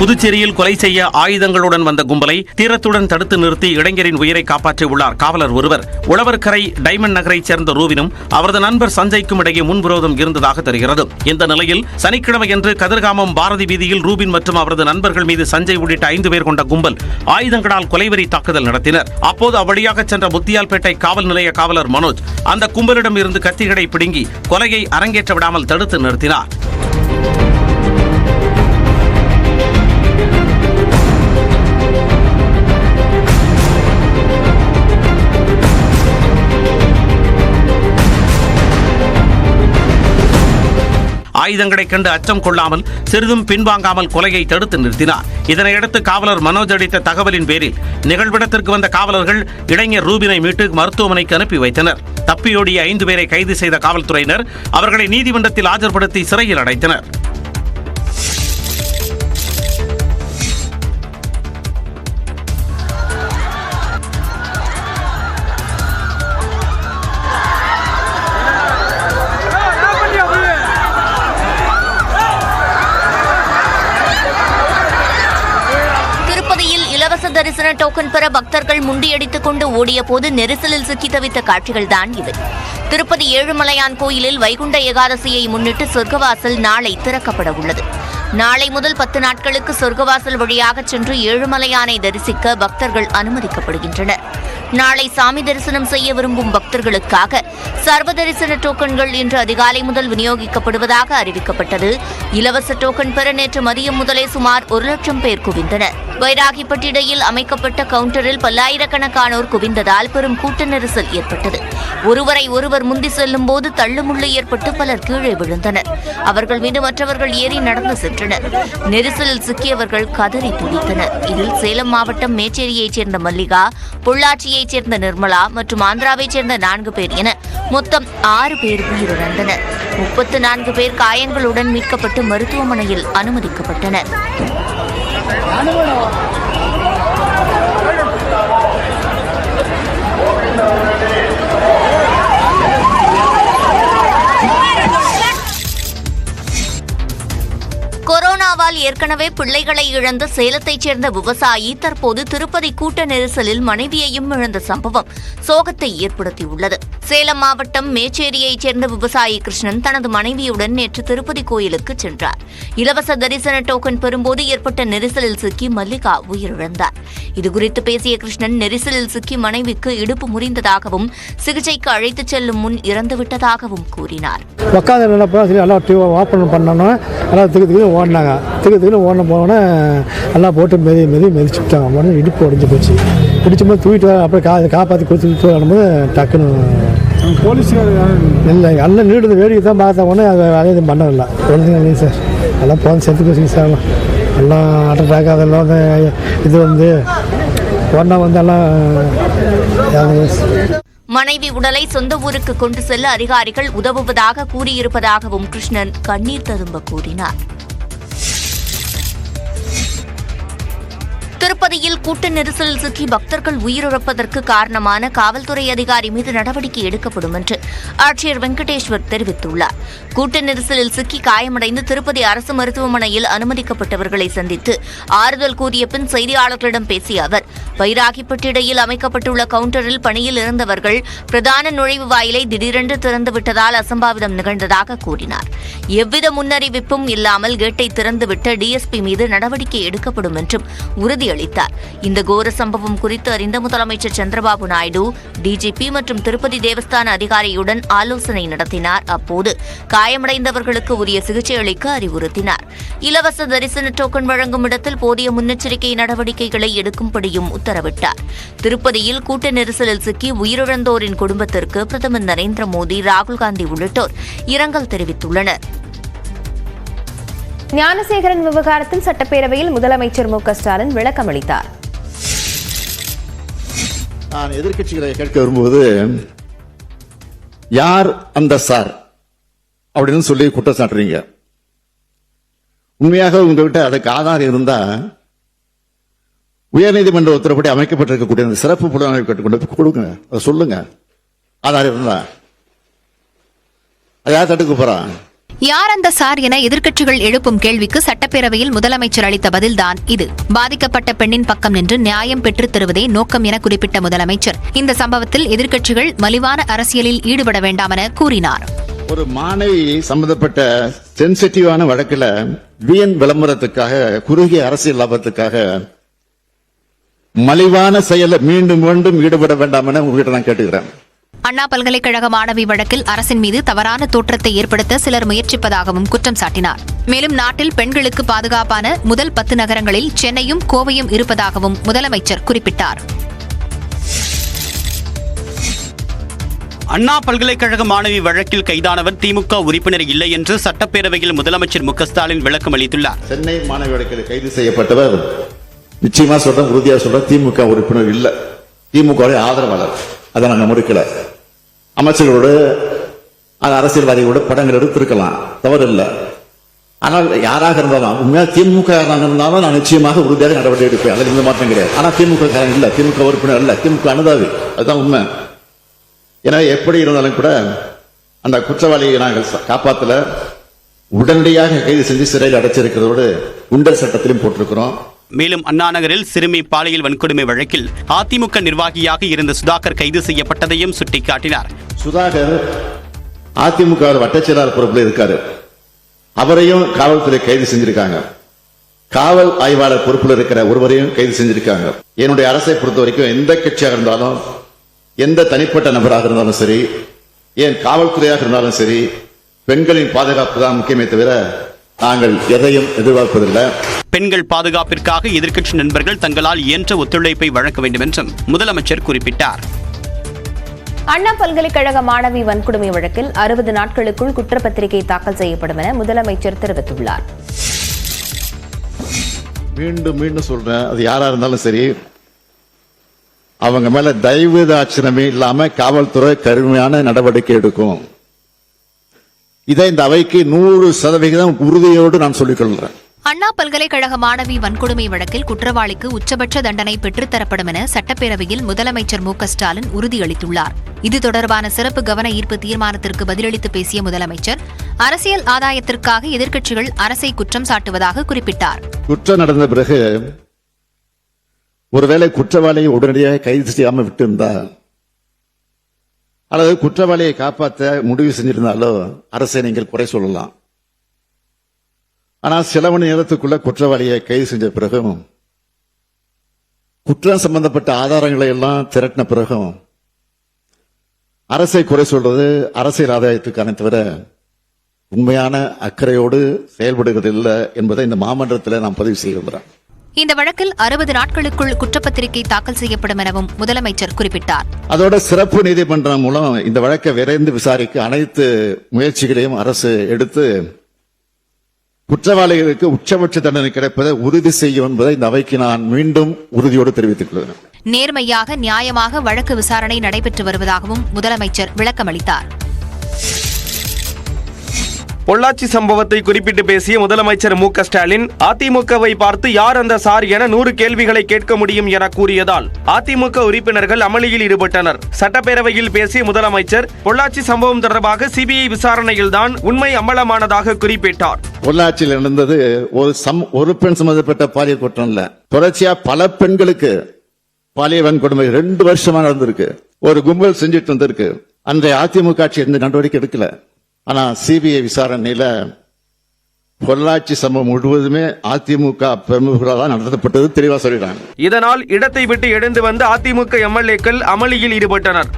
புதுச்சேரியில் கொலை செய்ய ஆயுதங்களுடன் வந்த கும்பலை தீரத்துடன் தடுத்து நிறுத்தி இளைஞரின் உயிரை காப்பாற்றியுள்ளார் காவலர் ஒருவர். உழவர்கரை டைமண்ட் நகரைச் சேர்ந்த ரூவினும் அவரது நண்பர் சஞ்சய்க்கும் இடையே முன்விரோதம் இருந்ததாக தெரிகிறது. இந்த நிலையில் சனிக்கிழமையன்று கதிர்காமம் பாரதி வீதியில் ரூபின் மற்றும் அவரது நண்பர்கள் மீது சஞ்சய் உள்ளிட்ட ஐந்து பேர் கொண்ட கும்பல் ஆயுதங்களால் கொலைவெறி தாக்குதல் நடத்தினர். அப்போது அவ்வழியாக சென்ற முத்தியால்பேட்டை காவல் நிலைய காவலர் மனோஜ் அந்த கும்பலிடம் இருந்து கத்திகளை பிடுங்கி கொலையை அரங்கேற்ற விடாமல் தடுத்து நிறுத்தினார். ஆயுதங்களை கண்டு அச்சம் கொள்ளாமல் சிறிதும் பின்வாங்காமல் கொலையை தடுத்து நிறுத்தினார். இதனையடுத்து காவலர் மனோஜ் அளித்த தகவலின் பேரில் நிகழ்விடத்திற்கு வந்த காவலர்கள் இளைஞர் ரூபினை மீட்டு மருத்துவமனைக்கு அனுப்பி வைத்தனர். தப்பியோடிய ஐந்து பேரை கைது செய்த காவல்துறையினர் அவர்களை நீதிமன்றத்தில் ஆஜர்படுத்தி சிறையில் அடைத்தனர். தரிசன டோக்கன் பெற பக்தர்கள் முண்டியடித்துக் கொண்டு ஓடிய போது நெரிசலில் சிக்கி தவித்த காட்சிகள்தான் இவை. திருப்பதி ஏழுமலையான் கோயிலில் வைகுண்ட ஏகாதசியை முன்னிட்டு சொர்க்கவாசல் நாளை திறக்கப்பட உள்ளது. நாளை முதல் பத்து நாட்களுக்கு சொர்க்கவாசல் வழியாக சென்று ஏழுமலையானை தரிசிக்க பக்தர்கள் அனுமதிக்கப்படுகின்றனர். நாளை சாமி தரிசனம் செய்ய விரும்பும் பக்தர்களுக்காக சர்வ தரிசன டோக்கன்கள் இன்று அதிகாலை முதல் விநியோகிக்கப்படுவதாக அறிவிக்கப்பட்டது. இலவச டோக்கன் பெற நேற்று மதியம் முதலே சுமார் ஒரு லட்சம் பேர் குவிந்தனர். வைராகிப்பட்டிடையில் அமைக்கப்பட்ட கவுண்டரில் பல்லாயிரக்கணக்கானோர் குவிந்ததால் பெரும் கூட்ட நெரிசல் ஏற்பட்டது. ஒருவரை ஒருவர் முந்தி செல்லும் போது தள்ளுமுள்ளு ஏற்பட்டு பலர் கீழே விழுந்தனர். அவர்கள் மீது மற்றவர்கள் ஏறி நடந்து சென்றனர். நெரிசலில் சிக்கியவர்கள் கதறி துடித்தனர். இதில் சேலம் மாவட்டம் மேச்சேரியைச் சேர்ந்த மல்லிகா பொள்ளாச்சியைச் சேர்ந்த நிர்மலா மற்றும் ஆந்திராவைச் சேர்ந்த நான்கு பேர் என மொத்தம் ஆறு பேர் உயிரிழந்தனர். முப்பத்து நான்கு பேர் காயங்களுடன் மீட்கப்பட்டு மருத்துவமனையில் அனுமதிக்கப்பட்டனர். பிள்ளைகளை இழந்த சேலத்தைச் சேர்ந்த விவசாயி தற்போது திருப்பதி கூட்ட நெரிசலில் மனைவியையும் இழந்த சம்பவம் சோகத்தை ஏற்படுத்தியுள்ளது. சேலம் மாவட்டம் மேச்சேரியைச் சேர்ந்த விவசாயி கிருஷ்ணன் தனது மனைவியுடன் நேற்று திருப்பதி கோயிலுக்கு சென்றார். இலவச தரிசன டோக்கன் பெறும்போது ஏற்பட்ட நெரிசலில் சிக்கி மல்லிகா உயிரிழந்தார். இதுகுறித்து பேசிய கிருஷ்ணன் நெரிசலில் சிக்கி மனைவிக்கு இடுப்பு முறிந்ததாகவும் சிகிச்சைக்கு அழைத்துச் செல்லும் முன் இறந்துவிட்டதாகவும் கூறினார். நல்லா எல்லாம் திக்கு திக்கு ஓடினாங்க. திக்கு திக்குன்னு ஓடின போனோன்னே எல்லாம் போட்டு மெதி மெதி மெதிச்சு விட்டாங்க உடனே இடுப்பு உடஞ்சி போச்சு. இடிச்சு போது தூக்கிட்டு வர அப்படியே கா காப்பாற்றி கொடுத்து வரும்போது டக்குன்னு போலீஸ்கார் இல்லை எல்லாம் நீடுது வேடிக்கை தான் பார்த்த உடனே அது வேலையை எதுவும் பண்ணதில்ல ஒன்றும் இல்லைங்க சார். எல்லாம் போன செத்து போச்சுங்க சார். எல்லாம் ஹார்ட் அட்டாக் அதெல்லாம் வந்து இது வந்து உடனே வந்து எல்லாம். மனைவி உடலை சொந்த ஊருக்கு கொண்டு செல்ல அதிகாரிகள் உதவுவதாக கூறியிருப்பதாகவும் கிருஷ்ணன் கண்ணீர் ததும்ப கூறினார். திருப்பதியில் கூட்ட நெரிசலில் சிக்கி பக்தர்கள் உயிரிழப்பதற்கு காரணமான காவல்துறை அதிகாரி மீது நடவடிக்கை எடுக்கப்படும் என்று ஆட்சியர் வெங்கடேஸ்வர் தெரிவித்துள்ளார். கூட்ட நெரிசலில் சிக்கி காயமடைந்து திருப்பதி அரசு மருத்துவமனையில் அனுமதிக்கப்பட்டவர்களை சந்தித்து ஆறுதல் கூறிய பின் செய்தியாளர்களிடம் பேசிய அவர் வைராகிப்பட்டிடையில் அமைக்கப்பட்டுள்ள கவுண்டரில் பணியில் இருந்தவர்கள் பிரதான நுழைவு வாயிலை திடீரென்று திறந்து விட்டதால் அசம்பாவிதம் நிகழ்ந்ததாக கூறினார். எவ்வித முன்னறிவிப்பும் இல்லாமல் கேட்டை திறந்துவிட்ட டிஎஸ்பி மீது நடவடிக்கை எடுக்கப்படும் என்றும் உறுதியளித்தார் இந்த கோர சம்பவம் குறித்து அறிந்த முதலமைச்சர் சந்திரபாபு நாயுடு டிஜிபி மற்றும் திருப்பதி தேவஸ்தான அதிகாரியுடன் ஆலோசனை நடத்தினார். அப்போது காயமடைந்தவர்களுக்கு உரிய சிகிச்சை அளிக்க அறிவுறுத்தினார். இலவச தரிசன டோக்கன் வழங்கும் இடத்தில் போதிய முன்னெச்சரிக்கை நடவடிக்கைகளை எடுக்கும்படியும் உத்தரவிட்டார். திருப்பதியில் கூட்ட நெரிசலில் சிக்கி உயிரிழந்தோரின் குடும்பத்திற்கு பிரதமர் நரேந்திர மோடி ராகுல் காந்தி உள்ளிட்டோர் இரங்கல் தெரிவித்துள்ளனர். ஞானசேகரன் விவகாரத்தில் சட்டப்பேரவையில் முதலமைச்சர் மு ஸ்டாலின் விளக்கம் அளித்தார். நான் எதிர்க்கட்சிகளை கேட்க வரும்போது யார் அந்த சார்? அப்படின்னு சொல்லி குற்றம் சாட்டுறீங்க உண்மையாக உங்ககிட்ட அதுக்கு ஆதாரம் இருந்தா உயர்நீதிமன்ற உத்தரப்படி அமைக்கப்பட்டிருக்கக்கூடிய அந்த சிறப்பு புலனாய்வு கேட்டு கொடுங்க. அதை சொல்லுங்க. ஆதாரம் இருந்தா. அது யார் தட்டுக்கு போறான் யார் அந்த சார் என எதிர்க்கட்சிகள் எழுப்பும் கேள்விக்கு சட்டப்பேரவையில் முதலமைச்சர் அளித்த பதில்தான் இது. பாதிக்கப்பட்ட பெண்ணின் பக்கம் நின்று நியாயம் பெற்றுத் தருவதே நோக்கம் என குறிப்பிட்ட முதலமைச்சர் இந்த சம்பவத்தில் எதிர்க்கட்சிகள் மலிவான அரசியலில் ஈடுபட வேண்டாம் என கூறினார். ஒரு மாணவி சம்பந்தப்பட்ட சென்சிட்டிவான வழக்கில் வீண் விளம்பரத்துக்காக குறுகிய அரசியல் லாபத்துக்காக மலிவான செயல மீண்டும் மீண்டும் ஈடுபட வேண்டாம் என உங்ககிட்ட நான் கேட்டுக்கிறேன். அண்ணா பல்கலைக்கழக மாணவி வழக்கில் அரசின் மீது தவறான தோற்றத்தை ஏற்படுத்த சிலர் முயற்சிப்பதாகவும் குற்றம் சாட்டினார். மேலும் நாட்டில் பெண்களுக்கு பாதுகாப்பான முதல் பத்து நகரங்களில் சென்னையும் கோவையும் இருப்பதாகவும் முதலமைச்சர் குறிப்பிட்டார். அண்ணா பல்கலைக்கழக மாணவி வழக்கில் கைதானவர் திமுக உறுப்பினர் இல்லை என்று சட்டப்பேரவையில் முதலமைச்சர் மு க ஸ்டாலின் விளக்கம் அளித்துள்ளார். சென்னை மாணவி வழக்கில் கைது செய்யப்பட்டவர் நிச்சயமா சொல்றேன் உறுதியா சொல்றேன் திமுக உறுப்பினர் இல்ல. திமுக ஆதரவாளர். அதை நாங்க மறுக்கல அமைச்சர்களோடு அது அரசியல்வாதிகளோட படங்கள் எடுத்திருக்கலாம். தவறு இல்லை ஆனால் யாராக இருந்தாலும் உண்மையாக திமுக காரனாக இருந்தாலும் நான் நிச்சயமாக உறுதியாக நடவடிக்கை எடுப்பேன். அதில் எந்த மாற்றம் கிடையாது. ஆனால் திமுக காரன் இல்லை. திமுக உறுப்பினர் இல்லை திமுக அனுதாவி அதுதான் உண்மை. எனவே எப்படி இருந்தாலும் கூட அந்த குற்றவாளியை நாங்கள் காப்பாற்றல காப்பாத்தல. உடனடியாக கைது செஞ்சு சிறையில் அடைச்சிருக்கிறதோடு குண்டர் சட்டத்திலும் போட்டிருக்கிறோம். மேலும் அண்ணா நகரில் சிறுமி பாலியல் வன்கொடுமை வழக்கில் அதிமுக நிர்வாகியாக இருந்த சுதாகர் கைது செய்யப்பட்டதையும் சுட்டிக்காட்டினார். சுதாகர் அதிமுக வட்டச்செயலாளர் பொறுப்பில் இருக்காரு. அவரையும் காவல்துறை கைது செஞ்சிருக்காங்க. காவல் ஆய்வாளர் பொறுப்பில் இருக்கிற ஒருவரையும் கைது செஞ்சிருக்காங்க. என்னுடைய அரசை பொறுத்த வரைக்கும் எந்த கட்சியாக இருந்தாலும் எந்த தனிப்பட்ட நபராக இருந்தாலும் சரி ஏன் காவல்துறையாக இருந்தாலும் சரி பெண்களின் பாதுகாப்பு தான் முக்கியமே தவிர நாங்கள் எதையும் எதிர்பார்ப்பதில்லை. பெண்கள் பாதுகாப்பிற்காக எதிர்க்கட்சி நண்பர்கள் தங்களால் இயன்ற ஒத்துழைப்பை வழங்க வேண்டும் என்றும் முதலமைச்சர் குறிப்பிட்டார். அண்ணா பல்கலைக்கழக மாணவி வன்கொடுமை வழக்கில் அறுபது நாட்களுக்குள் குற்றப்பத்திரிகை தாக்கல் செய்யப்படும் என முதலமைச்சர் தெரிவித்துள்ளார். மீண்டும் மீண்டும் சொல்றேன். அது யாரா இருந்தாலும் சரி அவங்க மேல தயவுதாட்சணமே இல்லாம காவல்துறை கடுமையான நடவடிக்கை எடுக்கும். இதை இந்த அவைக்கு நூறு சதவிகிதம் உறுதியோடு நான் சொல்லிக் கொள்கிறேன். அண்ணா பல்கலைக்கழக மாணவி வன்கொடுமை வழக்கில் குற்றவாளிக்கு உச்சபட்ச தண்டனை பெற்றுத்தரப்படும் என சட்டப்பேரவையில் முதலமைச்சர் மு ஸ்டாலின் உறுதியளித்துள்ளார். இது தொடர்பான சிறப்பு கவன ஈர்ப்பு தீர்மானத்திற்கு பதிலளித்து பேசிய முதலமைச்சர் அரசியல் ஆதாயத்திற்காக எதிர்க்கட்சிகள் அரசை குற்றம் சாட்டுவதாக குறிப்பிட்டார். குற்றம் நடந்த பிறகு ஒருவேளை குற்றவாளியை உடனடியாக கைது செய்யாம விட்டிருந்தால் அல்லது குற்றவாளியை காப்பாற்ற முடிவு செஞ்சிருந்தாலோ அரசை நீங்கள் குறை சொல்லலாம். ஆனா சில மணி நேரத்துக்குள்ள குற்றவாளியை கைது செஞ்ச பிறகும் குற்றம் சம்பந்தப்பட்ட ஆதாரங்களை எல்லாம் திரட்டின பிறகும் அரசை குறை சொல்றது அரசியல் ஆதாயத்துக்கான தவிர உண்மையான அக்கறையோடு செயல்படுவதில்லை என்பதை இந்த மாமன்றத்தில் நான் பதிவு செய்ய விரும்புகிறேன் இந்த வழக்கில் அறுபது நாட்களுக்குள் குற்றப்பத்திரிகை தாக்கல் செய்யப்படும் எனவும் முதலமைச்சர் குறிப்பிட்டார். அதோட சிறப்பு நீதிமன்றம் மூலம் இந்த வழக்கை விரைந்து விசாரிக்க அனைத்து முயற்சிகளையும் அரசு எடுத்து குற்றவாளிகளுக்கு உச்சபட்ச தண்டனை கிடைப்பதை உறுதி செய்யும் என்பதை இந்த அவைக்கு நான் மீண்டும் உறுதியோடு தெரிவித்துக் கொள்கிறேன். நேர்மையாக நியாயமாக வழக்கு விசாரணை நடைபெற்று வருவதாகவும் முதலமைச்சர் விளக்கமளித்தார். பொள்ளாச்சி சம்பவத்தை குறிப்பிட்டு பேசிய முதலமைச்சர் மு ஸ்டாலின் அதிமுகவை பார்த்து யார் அந்த சார் என நூறு கேள்விகளை கேட்க முடியும் என கூறியதால் அதிமுக உறுப்பினர்கள் அமளியில் ஈடுபட்டனர். சட்டப்பேரவையில் பேசிய முதலமைச்சர் பொள்ளாச்சி சம்பவம் தொடர்பாக சிபிஐ விசாரணையில்தான் உண்மை அம்பலமானதாக குறிப்பிட்டார். பொள்ளாச்சியில் நடந்தது ஒரு சம் ஒரு பெண் சம்பந்தப்பட்ட பாலியல் குற்றம் இல்ல. தொடர்ச்சியா பல பெண்களுக்கு பாலியல் வன்கொடுமை ரெண்டு வருஷமா நடந்திருக்கு. ஒரு கும்பல் செஞ்சுட்டு வந்திருக்கு. அன்றைய அதிமுக ஆட்சி எந்த நடவடிக்கை எடுக்கல. ஆனா சிபிஐ விசாரணையில பொள்ளாச்சி சம்பவம் முழுவதுமே அதிமுக பிரமுகர்களால் நடத்தப்பட்டது தெளிவா சொல்லிடுறாங்க இதனால் இடத்தை விட்டு எழுந்து வந்த அதிமுக எம்எல்ஏக்கள் அமளியில் ஈடுபட்டனர்.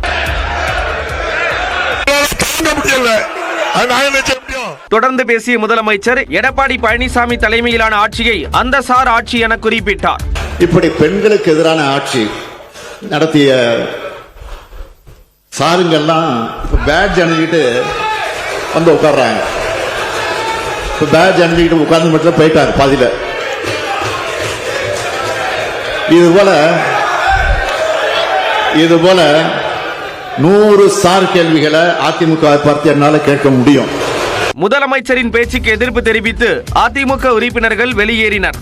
தொடர்ந்து பேசிய முதலமைச்சர் எடப்பாடி பழனிசாமி தலைமையிலான ஆட்சியை அந்த சார் ஆட்சி என குறிப்பிட்டார். இப்படி பெண்களுக்கு எதிரான ஆட்சி நடத்திய சாருங்கெல்லாம் பேட்ஜ் அணிஞ்சிட்டு வந்து உட்கார்றாங்க. இப்ப பேட்ஜ் அணிஞ்சுக்கிட்டு உட்கார்ந்து மட்டும் போயிட்டாங்க பாதியில. இது போல இது போல நூறு சார் கேள்விகளை அதிமுக பார்த்து என்னால கேட்க முடியும். முதலமைச்சரின் பேச்சுக்கு எதிர்ப்பு தெரிவித்து அதிமுக உறுப்பினர்கள் வெளியேறினர்.